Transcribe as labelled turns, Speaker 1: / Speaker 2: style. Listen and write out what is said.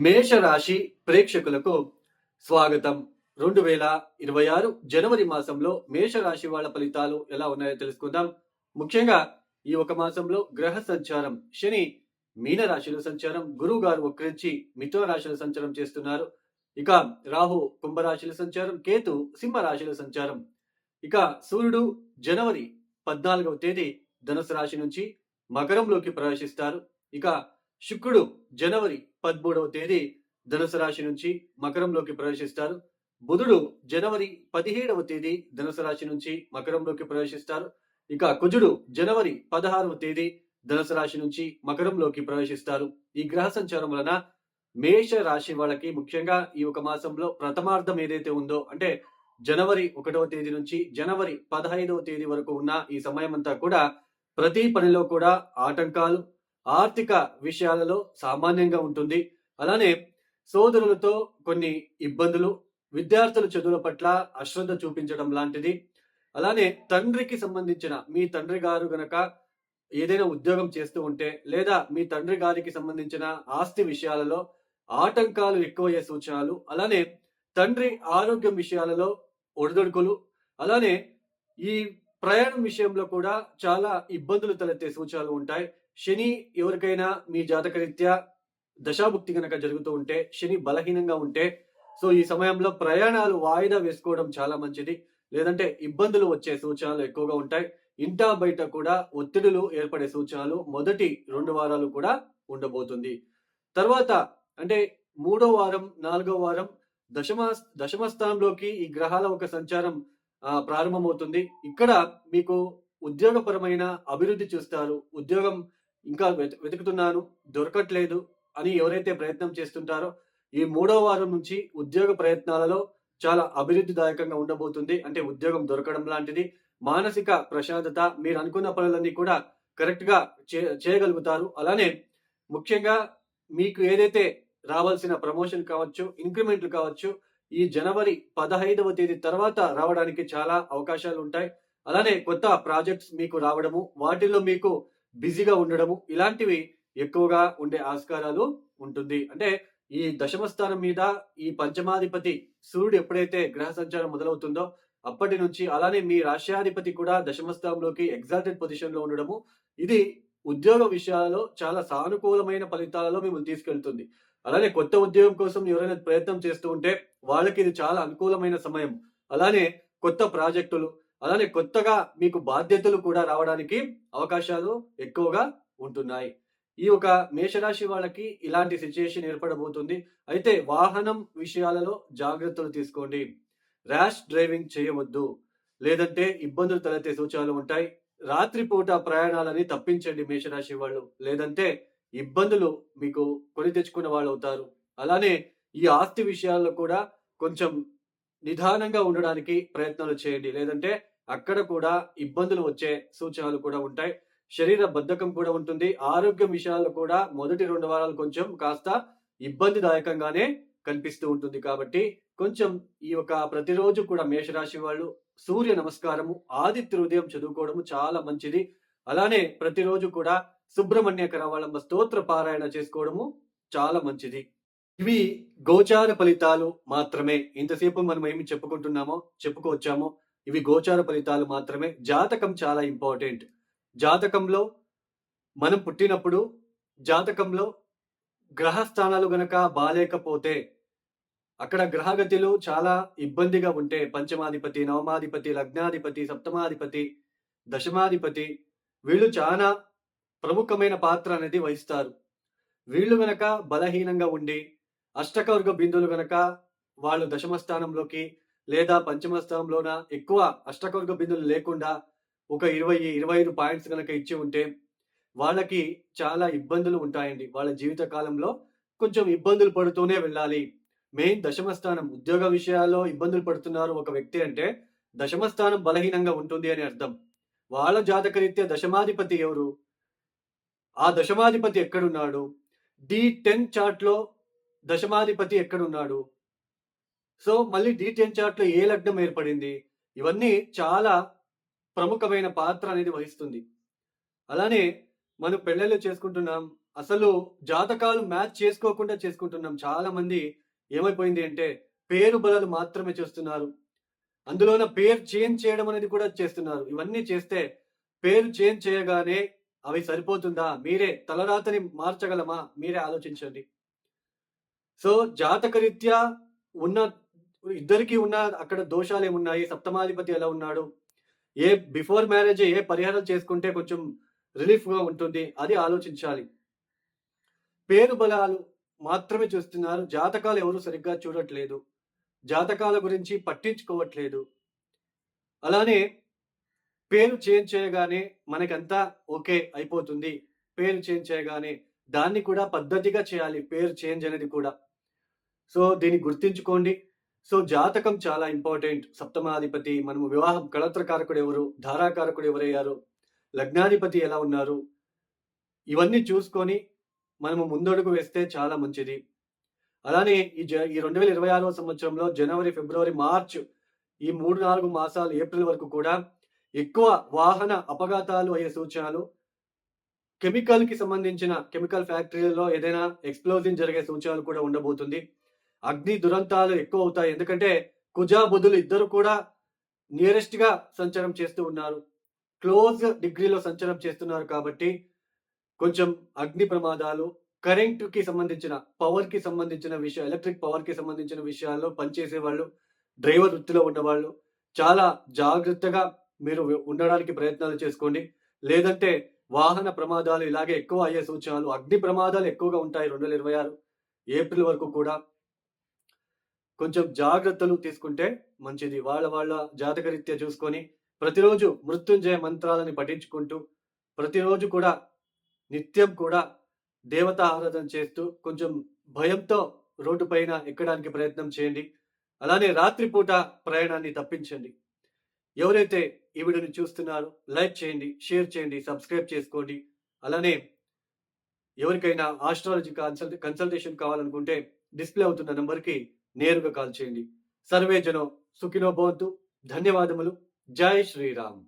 Speaker 1: మేషరాశి ప్రేక్షకులకు స్వాగతం. రెండు వేల ఇరవై ఆరు జనవరి మాసంలో మేషరాశి వాళ్ళ ఫలితాలు ఎలా ఉన్నాయో తెలుసుకుందాం. ముఖ్యంగా ఈ ఒక మాసంలో గ్రహ సంచారం శని మీన రాశిలో సంచారం గురువు గారు వక్రించి మిథున రాశిలో సంచారం చేస్తున్నారు. ఇక రాహు కుంభరాశిలో సంచారం కేతు సింహ రాశిలో సంచారం. ఇక సూర్యుడు జనవరి పద్నాలుగవ తేదీ ధనుసు రాశి నుంచి మకరంలోకి ప్రవేశిస్తారు. ఇక శుక్రుడు జనవరి పదమూడవ తేదీ ధనుసు రాశి నుంచి మకరంలోకి ప్రవేశిస్తారు. బుధుడు జనవరి పదిహేడవ తేదీ ధనుసు రాశి నుంచి మకరంలోకి ప్రవేశిస్తారు. ఇక కుజుడు జనవరి పదహారవ తేదీ ధనుసు రాశి నుంచి మకరంలోకి ప్రవేశిస్తారు. ఈ గ్రహ సంచారం వలన మేష రాశి వాళ్ళకి ముఖ్యంగా ఈ ఒక మాసంలో ప్రథమార్థం ఏదైతే ఉందో అంటే జనవరి ఒకటవ తేదీ నుంచి జనవరి పదహైదవ తేదీ వరకు ఉన్న ఈ సమయం అంతా కూడా ప్రతి పనిలో కూడా ఆటంకాలు ఆర్థిక విషయాలలో సామాన్యంగా ఉంటుంది. అలానే సోదరులతో కొన్ని ఇబ్బందులు విద్యార్థుల చదువుల పట్ల అశ్రద్ధ చూపించడం లాంటిది. అలానే తండ్రికి సంబంధించిన మీ తండ్రి గారు గనక ఏదైనా ఉద్యోగం చేస్తూ ఉంటే లేదా మీ తండ్రి గారికి సంబంధించిన ఆస్తి విషయాలలో ఆటంకాలు ఎక్కువయ్యే సూచనలు అలానే తండ్రి ఆరోగ్యం విషయాలలో ఒడిదొడుకులు అలానే ఈ ప్రయాణం విషయంలో కూడా చాలా ఇబ్బందులు తలెత్తే సూచనలు ఉంటాయి. శని ఎవరికైనా మీ జాతకరీత్యా దశాభుక్తి కనుక జరుగుతూ ఉంటే శని బలహీనంగా ఉంటే సో ఈ సమయంలో ప్రయాణాలు వాయిదా వేసుకోవడం చాలా మంచిది. లేదంటే ఇబ్బందులు వచ్చే సూచనలు ఎక్కువగా ఉంటాయి. ఇంటా బయట కూడా ఒత్తిడులు ఏర్పడే సూచనలు మొదటి రెండు వారాలు కూడా ఉండబోతుంది. తర్వాత అంటే మూడో వారం నాలుగో వారం దశమ దశమ స్థానంలోకి ఈ గ్రహాల ఒక సంచారం ప్రారంభమవుతుంది. ఇక్కడ మీకు ఉద్యోగపరమైన అభివృద్ధి చూస్తారు. ఉద్యోగం ఇంకా వెతుకుతున్నాను దొరకట్లేదు అని ఎవరైతే ప్రయత్నం చేస్తుంటారో ఈ మూడో వారం నుంచి ఉద్యోగ ప్రయత్నాలలో చాలా అభివృద్ధిదాయకంగా ఉండబోతుంది. అంటే ఉద్యోగం దొరకడం లాంటిది మానసిక ప్రశాంతత మీరు అనుకున్న పనులన్నీ కూడా కరెక్ట్గా చే- చేయగలుగుతారు. అలానే ముఖ్యంగా మీకు ఏదైతే రావాల్సిన ప్రమోషన్ కావచ్చు ఇంక్రిమెంట్లు కావచ్చు ఈ జనవరి పదహైదవ తేదీ తర్వాత రావడానికి చాలా అవకాశాలు ఉంటాయి. అలానే కొత్త ప్రాజెక్ట్స్ మీకు రావడము వాటిల్లో మీకు బిజీగా ఉండడము ఇలాంటివి ఎక్కువగా ఉండే ఆస్కారాలు ఉంటుంది. అంటే ఈ దశమ స్థానం మీద ఈ పంచమాధిపతి సూర్యుడు ఎప్పుడైతే గ్రహ సంచారం మొదలవుతుందో అప్పటి నుంచి అలానే మీ రాష్ట్రాధిపతి కూడా దశమ స్థానంలోకి ఎగ్జాల్టెడ్ పొజిషన్లో ఉండడము ఇది ఉద్యోగ విషయాలలో చాలా సానుకూలమైన ఫలితాలలో మిమ్మల్ని తీసుకెళ్తుంది. అలానే కొత్త ఉద్యోగం కోసం ఎవరైనా ప్రయత్నం చేస్తూ ఉంటే వాళ్ళకి ఇది చాలా అనుకూలమైన సమయం. అలానే కొత్త ప్రాజెక్టులు అలానే కొత్తగా మీకు బాధ్యతలు కూడా రావడానికి అవకాశాలు ఎక్కువగా ఉంటున్నాయి. ఈ ఒక మేషరాశి వాళ్ళకి ఇలాంటి సిచ్యుయేషన్ ఏర్పడబోతుంది. అయితే వాహనం విషయాలలో జాగ్రత్తలు తీసుకోండి. ర్యాష్ డ్రైవింగ్ చేయవద్దు. లేదంటే ఇబ్బందులు తలెత్తే సూచనలు ఉంటాయి. రాత్రిపూట ప్రయాణాలని తప్పించండి మేషరాశి వాళ్ళు. లేదంటే ఇబ్బందులు మీకు కొని తెచ్చుకున్న వాళ్ళు అవుతారు. అలానే ఈ ఆస్తి విషయాల్లో కూడా కొంచెం నిదానంగా ఉండడానికి ప్రయత్నాలు చేయండి. లేదంటే అక్కడ కూడా ఇబ్బందులు వచ్చే సూచనలు కూడా ఉంటాయి. శరీర బద్ధకం కూడా ఉంటుంది. ఆరోగ్యం విషయాల్లో కూడా మొదటి రెండు వారాలు కొంచెం కాస్త ఇబ్బందిదాయకంగానే కనిపిస్తూ ఉంటుంది కాబట్టి కొంచెం ఈ యొక్క ప్రతిరోజు కూడా మేషరాశి వాళ్ళు సూర్య నమస్కారము ఆదిత్య హృదయం చదువుకోవడము చాలా మంచిది. అలానే ప్రతిరోజు కూడా సుబ్రహ్మణ్య కరవాళమ్మ స్తోత్ర పారాయణ చేసుకోవడము చాలా మంచిది. ఇవి గోచార ఫలితాలు మాత్రమే. ఇంతసేపు మనం ఏమి చెప్పుకుంటున్నామో చెప్పుకోవచ్చామో ఇవి గోచార ఫలితాలు మాత్రమే. జాతకం చాలా ఇంపార్టెంట్. జాతకంలో మనం పుట్టినప్పుడు జాతకంలో గ్రహస్థానాలు గనక బాలేకపోతే అక్కడ గ్రహగతిలు చాలా ఇబ్బందిగా ఉంటే పంచమాధిపతి నవమాధిపతి లగ్నాధిపతి సప్తమాధిపతి దశమాధిపతి వీళ్ళు చాలా ప్రముఖమైన పాత్ర అనేది వహిస్తారు. వీళ్ళు గనక బలహీనంగా ఉండి అష్టకవర్గ బిందువులు గనక వాళ్ళు దశమ స్థానంలోకి లేదా పంచమ స్థానంలోన ఎక్కువ అష్టకవర్గ బిందులు లేకుండా ఒక ఇరవై ఇరవై ఐదు పాయింట్స్ కనుక ఇచ్చి ఉంటే వాళ్ళకి చాలా ఇబ్బందులు ఉంటాయండి. వాళ్ళ జీవిత కాలంలో కొంచెం ఇబ్బందులు పడుతూనే వెళ్ళాలి. మెయిన్ దశమ స్థానం ఉద్యోగ విషయాల్లో ఇబ్బందులు పడుతున్నారు ఒక వ్యక్తి అంటే దశమ స్థానం బలహీనంగా ఉంటుంది అని అర్థం. వాళ్ళ జాతకరీత్యా దశమాధిపతి ఎవరు? ఆ దశమాధిపతి ఎక్కడున్నాడు? డి టెన్ చార్ట్లో దశమాధిపతి ఎక్కడున్నాడు? సో మళ్ళీ డి టెన్ చార్ట్లో ఏ లగ్నం ఏర్పడింది? ఇవన్నీ చాలా ప్రముఖమైన పాత్ర అనేది వహిస్తుంది. అలానే మనం పెళ్ళిళ్ళు చేసుకుంటున్నాం. అసలు జాతకాలు మ్యాచ్ చేసుకోకుండా చేసుకుంటున్నాం. చాలా మంది ఏమైపోయింది అంటే పేరు బలాలు మాత్రమే చేస్తున్నారు. అందులోన పేరు చేంజ్ చేయడం అనేది కూడా చేస్తున్నారు. ఇవన్నీ చేస్తే పేరు చేంజ్ చేయగానే అవి సరిపోతుందా? మీరే తలరాతని మార్చగలమా? మీరే ఆలోచించండి. సో జాతకరీత్యా ఉన్న ఇద్దరికి ఉన్న అక్కడ దోషాలు ఏమున్నాయి? సప్తమాధిపతి ఎలా ఉన్నాడు? ఏ బిఫోర్ మ్యారేజ్ ఏ పరిహారాలు చేసుకుంటే కొంచెం రిలీఫ్గా ఉంటుంది? అది ఆలోచించాలి. పేరు బలాలు మాత్రమే చూస్తున్నారు. జాతకాలు ఎవరు సరిగ్గా చూడట్లేదు. జాతకాల గురించి పట్టించుకోవట్లేదు. అలానే పేరు చేంజ్ చేయగానే మనకంతా ఓకే అయిపోతుంది. పేరు చేంజ్ చేయగానే దాన్ని కూడా పద్ధతిగా చేయాలి. పేరు చేంజ్ అనేది కూడా. సో దీన్ని గుర్తించుకోండి. సో జాతకం చాలా ఇంపార్టెంట్. సప్తమాధిపతి మనము వివాహం కళత్రకారకుడు ఎవరు ధారాకారకుడు ఎవరయ్యారు లగ్నాధిపతి ఎలా ఉన్నారు ఇవన్నీ చూసుకొని మనము ముందడుగు వేస్తే చాలా మంచిది. అలానే ఈ జ ఈ రెండు వేల ఇరవై ఆరవ సంవత్సరంలో జనవరి ఫిబ్రవరి మార్చ్ ఈ మూడు నాలుగు మాసాలు ఏప్రిల్ వరకు కూడా ఎక్కువ వాహన అపఘాతాలు అయ్యే సూచనలు కెమికల్కి సంబంధించిన కెమికల్ ఫ్యాక్టరీలలో ఏదైనా ఎక్స్ప్లోజన్ జరిగే సూచనలు కూడా ఉండబోతుంది. అగ్ని దురంతాలు ఎక్కువ అవుతాయి ఎందుకంటే కుజాబుధులు ఇద్దరు కూడా నియరెస్ట్గా సంచారం చేస్తూ ఉన్నారు. క్లోజ్ డిగ్రీలో సంచారం చేస్తున్నారు కాబట్టి కొంచెం అగ్ని ప్రమాదాలు కరెంట్కి సంబంధించిన పవర్కి సంబంధించిన విషయం ఎలక్ట్రిక్ పవర్కి సంబంధించిన విషయాల్లో పనిచేసే వాళ్ళు డ్రైవర్ వృత్తిలో ఉన్నవాళ్ళు చాలా జాగ్రత్తగా మీరు ఉండడానికి ప్రయత్నాలు చేసుకోండి. లేదంటే వాహన ప్రమాదాలు ఇలాగే ఎక్కువ అయ్యే సూచనలు అగ్ని ప్రమాదాలు ఎక్కువగా ఉంటాయి. రెండు వేల ఇరవై ఆరు ఏప్రిల్ వరకు కూడా కొంచెం జాగ్రత్తలు తీసుకుంటే మంచిది. వాళ్ళ వాళ్ళ జాతకరీత్యా చూసుకొని ప్రతిరోజు మృత్యుంజయ మంత్రాలని పఠించుకుంటూ ప్రతిరోజు కూడా నిత్యం కూడా దేవత ఆరాధన చేస్తూ కొంచెం భయంతో రోడ్డు పైన ఎక్కడానికి ప్రయత్నం చేయండి. అలానే రాత్రిపూట ప్రయాణాన్ని తప్పించండి. ఎవరైతే ఈ వీడియోని చూస్తున్నారో లైక్ చేయండి షేర్ చేయండి సబ్స్క్రైబ్ చేసుకోండి. అలానే ఎవరికైనా ఆస్ట్రాలజీ కన్సల్ కన్సల్టేషన్ కావాలనుకుంటే డిస్ప్లే అవుతున్న నెంబర్కి నేరుగా కాల్ చేయండి. సర్వే జనం సుఖినో భవంతు. ధన్యవాదములు. జై శ్రీరామ్.